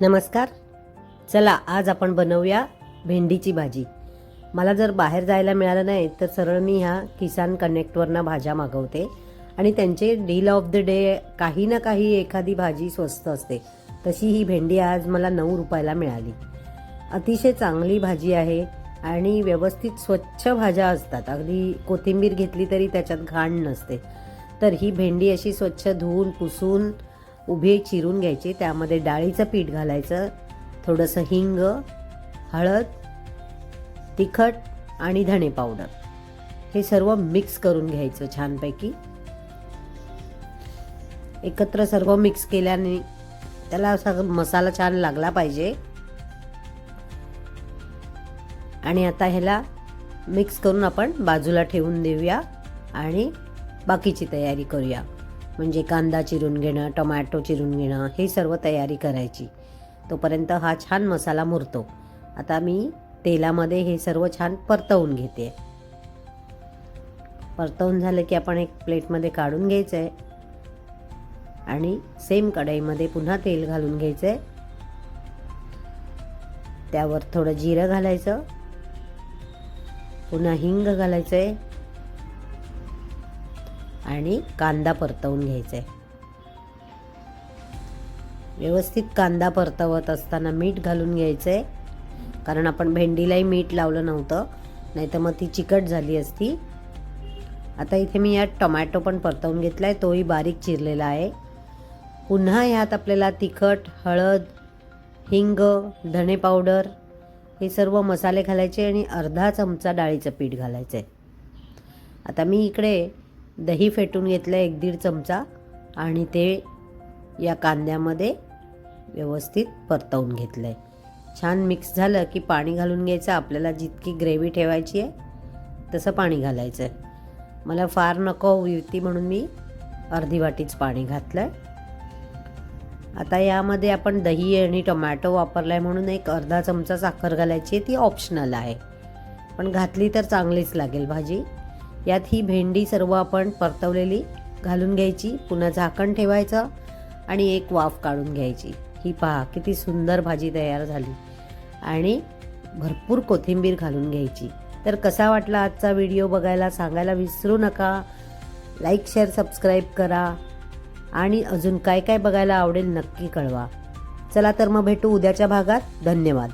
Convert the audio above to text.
नमस्कार. चला आज आपण बनवूया भेंडीची भाजी. मला जर बाहेर जायला मिळालं नाही तर सरळ मी ह्या किसान कनेक्टवरनं भाज्या मागवते. आणि त्यांचे डील ऑफ द डे काही ना काही एखादी भाजी स्वस्त असते. तशी ही भेंडी आज मला नऊ रुपयाला मिळाली. अतिशय चांगली भाजी आहे आणि व्यवस्थित स्वच्छ भाज्या असतात. अगदी कोथिंबीर घेतली तरी त्याच्यात घाण नसते. तर ही भेंडी अशी स्वच्छ धुवून पुसून उभे चिरून घ्यायचे त्यामध्ये डाळीचं पीठ घालायचं थोडंसं हिंग हळद तिखट आणि धणे पावडर. हे सर्व मिक्स करून घ्यायचं छानपैकी. एकत्र सर्व मिक्स केल्याने त्याला असा मसाला छान लागला पाहिजे. आणि आता ह्याला मिक्स करून आपण बाजूला ठेवून देऊया आणि बाकीची तयारी करूया. म्हणजे कांदा चिरून घेणं टोमॅटो चिरून घेणं हे सर्व तयारी करायची. तोपर्यंत हा छान मसाला मुरतो. आता मी तेलामध्ये हे सर्व छान परतवून घेते. परतवून झालं की आपण एक प्लेटमध्ये काढून घ्यायचं आहे आणि सेम कढईमध्ये पुन्हा तेल घालून घ्यायचं आहे त्यावर थोडं जिरं घालायचं. पुन्हा हिंग घालायचं आहे आणि कांदा परतवून घ्यायचा आहे व्यवस्थित कांदा परतवत असताना मीठ घालून घ्यायचं आहे कारण आपण भेंडीलाही मीठ लावलं नव्हतं. नाही तर मग ती चिकट झाली असती. आता इथे मी यात टोमॅटो पण परतवून घेतला आहे तोही बारीक चिरलेला आहे. पुन्हा ह्यात आपल्याला तिखट हळद हिंग धणे पावडर हे सर्व मसाले घालायचे आणि अर्धा चमचा डाळीचं पीठ घालायचं आहे आता मी इकडे दही फेटून घेतलं एक दीड चमचा आणि ते या कांद्यामध्ये व्यवस्थित परतवून घेतलं आहे छान मिक्स झालं की पाणी घालून घ्यायचं. आपल्याला जितकी ग्रेव्ही ठेवायची आहे तसं पाणी घालायचं आहे मला फार नको होती म्हणून मी अर्धी वाटीच पाणी घातलं आहे आता यामध्ये आपण दही आणि टोमॅटो वापरला आहे म्हणून एक अर्धा चमचा साखर घालायची आहे. ती ऑप्शनल आहे. पण घातली तर चांगलीच लागेल भाजी. यात ही भेंडी सर्व आपण परतवलेली घालून घ्यायची पुन्हा झाकण ठेवायचं आणि एक वाफ काढून घ्यायची. ही पहा किती सुंदर भाजी तयार झाली. आणि भरपूर कोथिंबीर घालून घ्यायची. तर कसा वाटला आजचा व्हिडिओ बघायला सांगायला विसरू नका. लाईक शेअर सबस्क्राईब करा. आणि अजून काय काय बघायला आवडेल नक्की कळवा. चला तर मग भेटू उद्याच्या भागात. धन्यवाद.